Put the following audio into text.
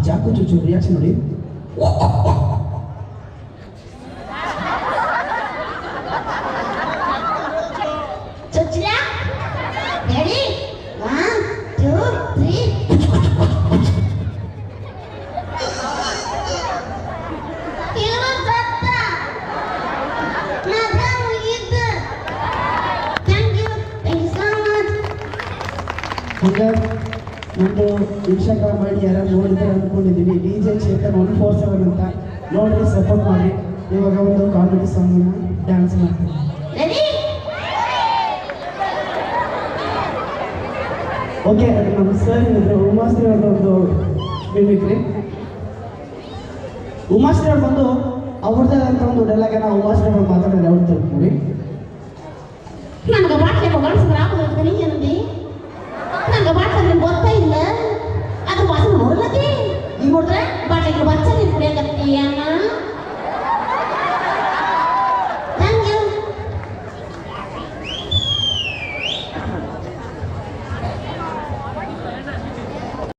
aja aku jujur ya sendiri Thank you. ನಂದು Instagram ಮಾಡಿ ಯಾರು ನೋಡಿದ್ರೆ ಅಂದ್ಕೊಂಡಿದ್ದೀನಿ D J Chetan one four seven ಅಂತ ನೋಡಿ ಸಪೋರ್ಟ್ ಮಾಡಿ. ಇವಾಗ ಒಂದು ಕಾಮಿಡಿ ಸಾಂಗ್ನ ಡ್ಯಾನ್ಸ್ ಮಾಡ್ತೀನಿ ಓಕೆ ನಮ್ಮ ಸರ್ ಏನಿದ್ರು ಉಮಾಶ್ರೀ ಅವ್ರದ್ದು ಒಂದು ಮಿಮಿಕ್ರಿ ಉಮಾಶ್ರೀ ಅವ್ರು ಬಂದು ಅವ್ರದ್ದೇ ಅಂತ ಒಂದು ಡೈಲಾಗ್ ನಾವು ಉಮಾಶ್ರೀ ಅವ್ರು ಮಾತಾಡಿದ್ರೆ ಅವ್ರು ತಿಳ್ಕೊಂಡು ನನಗೆ ಬಾಟ್ಲಿ